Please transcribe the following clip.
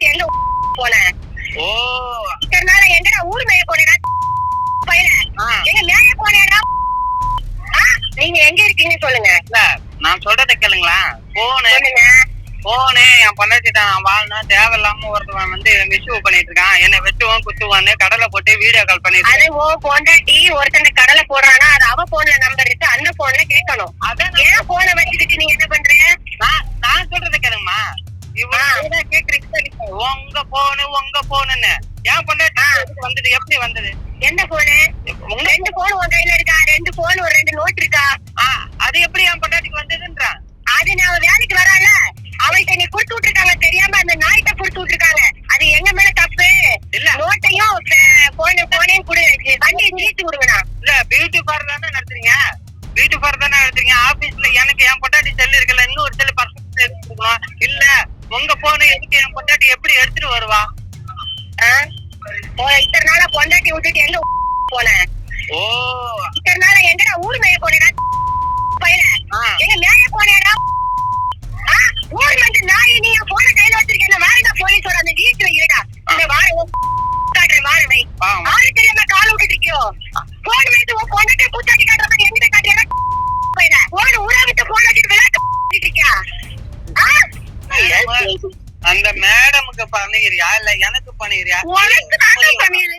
எங்க ஓ. எங்கடா ஊர் மேய போனேடா? பையல ஆ. எங்க மேய போனேடா? நீங்க எங்க இருக்கீங்க சொல்லுங்க. நான் சொல்றத கேளுங்களா? போனு. போனு என் பொண்டாட்டிட்ட நான் வாழணும் தேவையில்லாம ஒருத்தவன் வந்து மிஸ்யூ பண்ணிட்டு இருக்கான் என்ன வெட்டுவான் குத்துவான்னு கடலை போட்டு வீடியோ கால் பண்ணிட்டு அது ஓ பொண்டாட்டி ஒருத்தன் கடலை போடுறானா? அது அவ போன்ல நம்பர் இருக்கு அந்த போன்ல கேட்கணும் அதான் ஏன் போனை வச்சுக்கிட்டு நீங்க என்ன பண்றீங்க நான் நான் சொல்றத கேளுங்கம்மா இவன் ஆ. ஏதோ கேக்குறீங்க. உங்க போனு உங்க போனுன்னு ஆ. எதுக்கு வந்தது. எப்படி வந்தது? எந்த போனு உங்க ரெண்டு போன் உன் கையில இருக்கா? ரெண்டு போன் ஒரு ரெண்டு நோட் இருக்கா? அது எப்படி என் பொண்டாட்டிக்கு வந்ததுன்றான் அது நான் வேலைக்கு வரால அவள்கிட்ட நீ குடுத்து விட்டுருக்காங்க. தெரியாம அந்த நாய்கிட்ட குடுத்து விட்டுருக்காங்க. அது எங்க மேல தப்பு? இல்ல. நோட்டையும் போன போனையும் குடு. வண்டியை நீட்டு விடுங்கண்ணா இல்ல பியூட்டி பார்லர் தானே நடத்துறீங்க? பியூட்டி பார்லர் தானே நடத்துறீங்க? ஆபீஸ்ல எனக்கு என் பொண்டாட்டி உங்க போனை எதுக்கு என் பொண்டாட்டி எப்படி எடுத்துட்டு வருவா? இத்தனை நாளா பொண்டாட்டி விட்டுட்டு எங்க போன ஓ இத்தனை நாளா எங்கடா ஊர் மேய போனேடா பையல ஆ. எங்க மேய போனேடா ஆ, ஊர் வந்து நாய் நீ போன கையில வச்சிருக்கேன் வாரடா போலீஸ் அந்த வீட்டுல இருடா இந்த வார காட்டுறேன் வாரவை ஆமா. ஆளு தெரியாம கால விட்டுட்டு இருக்கியோ போன் மேய்த்து உன் பொண்ணுக்கு பூச்சாட்டி காட்டுற மாதிரி எங்கிட்ட காட்டியா பையல போன் ஊரா விட்டு போன் வச்சுட்டு விளையாட்டு பண்ணிட்டு இருக்கியா ஆ? அந்த மேடமுக்கு பண்ணுகிறியா இல்ல எனக்கு உனக்கு தாங்க